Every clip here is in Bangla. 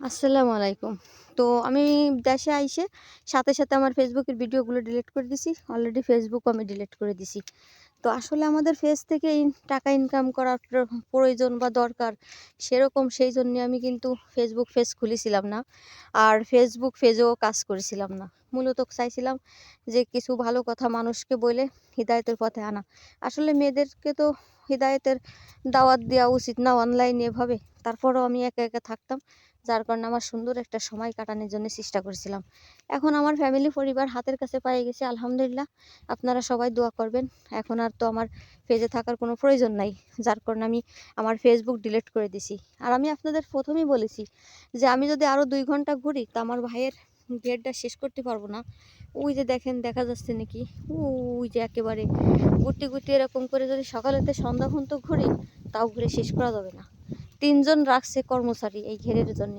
আসসালামু আলাইকুম। তো আমি দেশে আইসে সাথে সাথে আমার ফেসবুকের ভিডিওগুলো ডিলিট করে দিছি। অলরেডি ফেসবুক আমি ডিলিট করে দিছি। তো আসলে আমাদের ফেস থেকে টাকা ইনকাম করার প্রয়োজন বা দরকার সেরকম সেই জন্য আমি কিন্তু ফেসবুক ফেস খুলেছিলাম না। আর ফেসবুক পেজেও কাজ করেছিলাম না। মূলত চাইছিলাম যে কিছু ভালো কথা মানুষকে বলে হৃদায়তের পথে আনা। আসলে মেয়েদেরকে তো হৃদায়তের দাওয়াত দেওয়া উচিত না অনলাইনে এভাবে। তারপরও আমি একা একা থাকতাম। যার কারণে আমার সুন্দর একটা সময় কাটানোর জন্য চেষ্টা করেছিলাম। এখন আমার ফ্যামিলি পরিবার হাতের কাছে পেয়ে গেছে, আলহামদুলিল্লাহ। আপনারা সবাই দোয়া করবেন। এখন আর তো আমার পেজে থাকার কোনো প্রয়োজন নাই, যার কারণে আমি আমার ফেসবুক ডিলিট করে দিছি। আর আমি আপনাদের প্রথমেই বলেছি যে আমি যদি আরও দুই ঘণ্টা ঘুরি, তা আমার ভাইয়ের গেটটা শেষ করতে পারব না। ওই যে দেখেন, দেখা যাচ্ছে নাকি? ওই যে একেবারে গুটি গুটি এরকম করে যদি সকালেতে সন্ধ্যা পর্যন্ত ঘুরি, তাও ঘুরে শেষ করা যাবে না। তিনজন রাখছে কর্মচারী এই ঘেরের জন্য।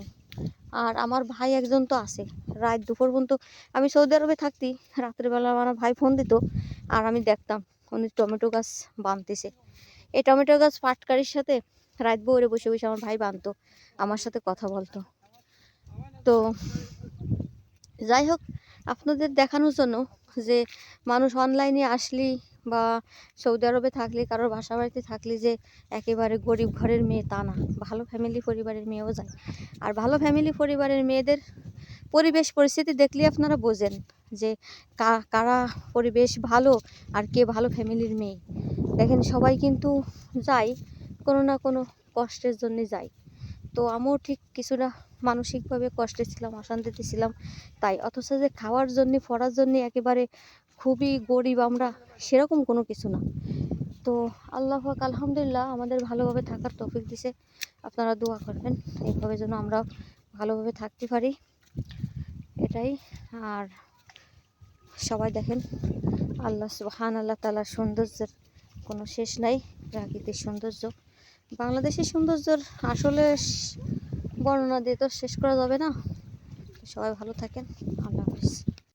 আর আমার ভাই একজন তো আছে। রাত দুপুর পর্যন্ত আমি সৌদি আরবে থাকতি রাত্রেবেলা আমার ভাই ফোন দিত আর আমি দেখতাম উনি টমেটো গাছ বানতেছে। এই টমেটো গাছ পাটকারির সাথে রাত বউরে বসে বসে আমার ভাই বানতো, আমার সাথে কথা বলতো। তো যাই হোক, আপনাদের দেখানোর জন্য যে মানুষ অনলাইনে আসলি বা সৌদি আরবে থাকলে, কারোর বাসা বাড়িতে থাকলে যে একেবারে গরিব ঘরের মেয়ে তা না। ভালো ফ্যামিলি পরিবারের মেয়েও যায়। আর ভালো ফ্যামিলি পরিবারের মেয়েদের পরিবেশ পরিস্থিতি দেখলে আপনারা বোঝেন যে কারা পরিবেশ ভালো আর কে ভালো ফ্যামিলির মেয়ে। দেখেন সবাই কিন্তু যায়, কোনো না কোনো কষ্টের জন্যে যায়। তো আমিও ঠিক কিছুটা মানসিকভাবে কষ্টে ছিলাম, অশান্তিতে ছিলাম, তাই। অথচ যে খাওয়ার জন্য পড়ার জন্য একেবারে খুবই গরিব আমরা, সেরকম কোনো কিছু না। তো আল্লাহ পাক আলহামদুলিল্লাহ আমাদের ভালোভাবে থাকার তৌফিক দিছে। আপনারা দোয়া করবেন, এইভাবে যেন আমরা ভালোভাবে থাকতে পারি। এটাই, আর সবাই দেখেন, আল্লাহ সুবহান আল্লাহ তালার সৌন্দর্যের কোনো শেষ নাই, প্রাকৃতিক সৌন্দর্য। বাংলাদেশের সৌন্দর্যের আসলে বর্ণনা দিয়ে তো শেষ করা যাবে না। সবাই ভালো থাকেন, আল্লাহ হাফিজ।